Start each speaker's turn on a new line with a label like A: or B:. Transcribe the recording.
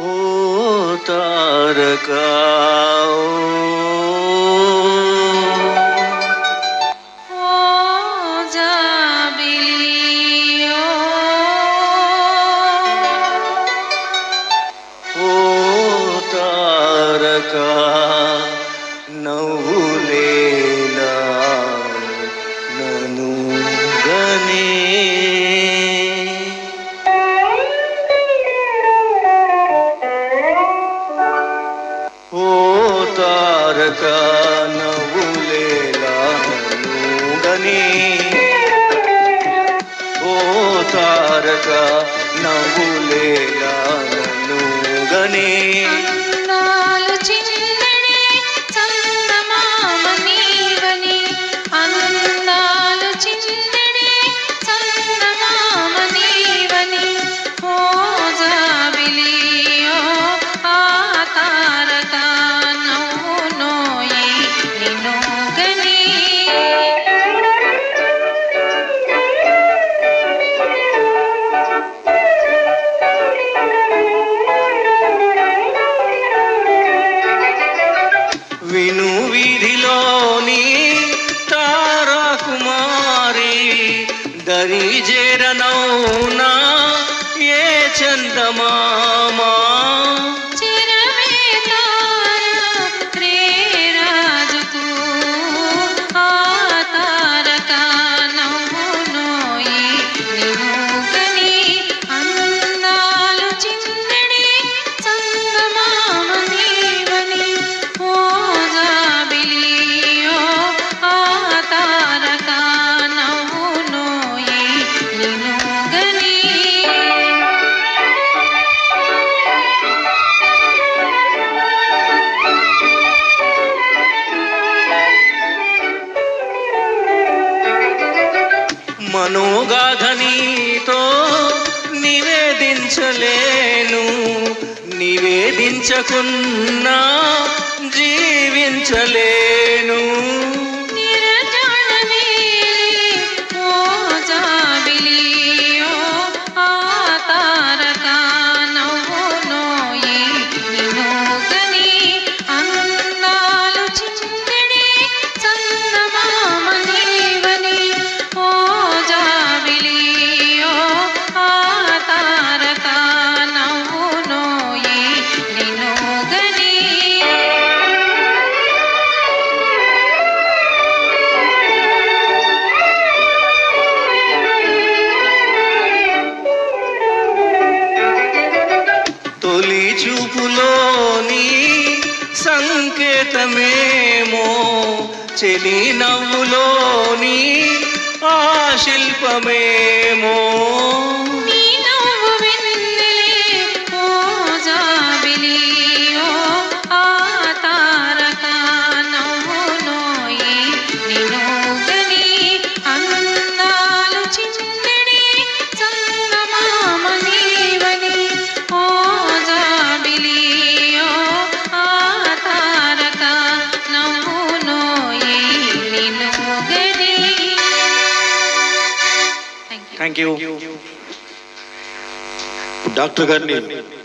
A: ও তারকা तारका नौले ನವುಲೇಲಾ ನೋಡನಿ ಓ ತಾರಕ ನವುಲೇಲಾ ನೋಡನಿ విను విధిలోని తారా కుమారి దరి దరిజేరనౌనా ఏ చందమామా? మనోగాధనీతో నివేదించలేను నివేదించకున్నా జీవించలేను. సంకేతమేమో? చెలి నవ్వులోని ఆ శిల్పమేమో?
B: Thank
C: you. Doctor Gandhi.